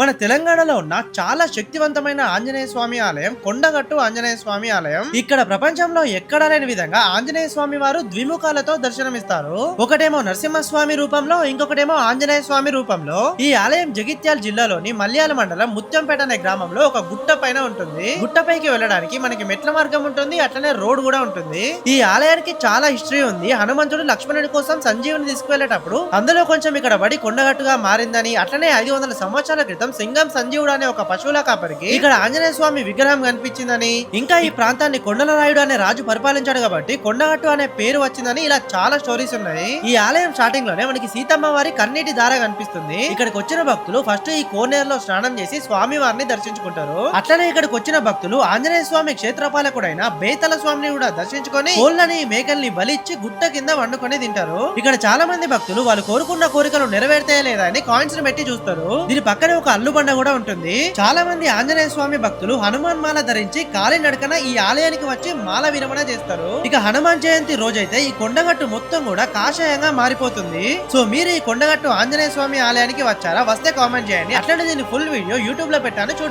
మన తెలంగాణలో ఉన్న చాలా శక్తివంతమైన ఆంజనేయ స్వామి ఆలయం కొండగట్టు ఆంజనేయ స్వామి ఆలయం. ఇక్కడ ప్రపంచంలో ఎక్కడా లేని విధంగా ఆంజనేయ స్వామి వారు ద్విముఖాలతో దర్శనమిస్తారు. ఒకటేమో నరసింహస్వామి రూపంలో ఇంకొకటేమో ఆంజనేయ స్వామి రూపంలో. ఈ ఆలయం జగిత్యాల జిల్లాలోని మల్యాల మండలం ముత్యంపేట అనే గ్రామంలో ఒక గుట్ట పైన ఉంటుంది. గుట్టపైకి వెళ్ళడానికి మనకి మెట్ల మార్గం ఉంటుంది అట్లనే రోడ్ కూడా ఉంటుంది. ఈ ఆలయానికి చాలా హిస్టరీ ఉంది. హనుమంతుడు లక్ష్మణుడి కోసం సంజీవుని తీసుకువెళ్ళేటప్పుడు అందులో కొంచెం ఇక్కడ బడి కొండగట్టుగా మారిందని అట్లనే ఐదు వందల సంవత్సరాల క్రితం సింగం సంజీవుడు అనే ఒక పశువుల కాపరికి ఇక్కడ ఆంజనేయ స్వామి విగ్రహం కనిపించిందని ఇంకా ఈ ప్రాంతాన్ని కొండల రాయుడు అనే రాజు పరిపాలించాడు కాబట్టి కొండగట్టు అనే పేరు వచ్చిందని ఇలా చాలా స్టోరీస్ ఉన్నాయి. ఈ ఆలయం స్టార్టింగ్లోనే మనకి సీతమ్మ వారి కన్నీటి దార కనిపిస్తుంది. ఇక్కడికి వచ్చిన భక్తులు ఫస్ట్ ఈ కోనేరులో స్నానం చేసి స్వామి వారిని దర్శించుకుంటారు. అట్లనే ఇక్కడికి వచ్చిన భక్తులు ఆంజనేయ స్వామి క్షేత్రపాలకుడైన బేతల స్వామిని కూడా దర్శించుకొని కోళ్ళని మేకల్ని బలిచ్చి గుట్ట కింద వండుకొని తింటారు. ఇక్కడ చాలా మంది భక్తులు వాళ్ళు కోరుకున్న కోరికలు నెరవేర్తాయా లేదా అని కాయిన్స్ని పెట్టి చూస్తారు. దీని పక్కనే ఒక అల్లుబండ కూడా ఉంటుంది. చాలా మంది ఆంజనేయ స్వామి భక్తులు హనుమాన్ మాల ధరించి కాలి నడకన ఈ ఆలయానికి వచ్చి మాల విరమణ చేస్తారు. ఇక హనుమాన్ జయంతి రోజైతే ఈ కొండగట్టు మొత్తం కూడా కాషాయంగా మారిపోతుంది. సో మీరు ఈ కొండగట్టు ఆంజనేయ స్వామి ఆలయానికి వచ్చారా? వస్తే కామెంట్ చేయండి. అట్లనే దీని ఫుల్ వీడియో యూట్యూబ్లో పెట్టాను. చూడండి.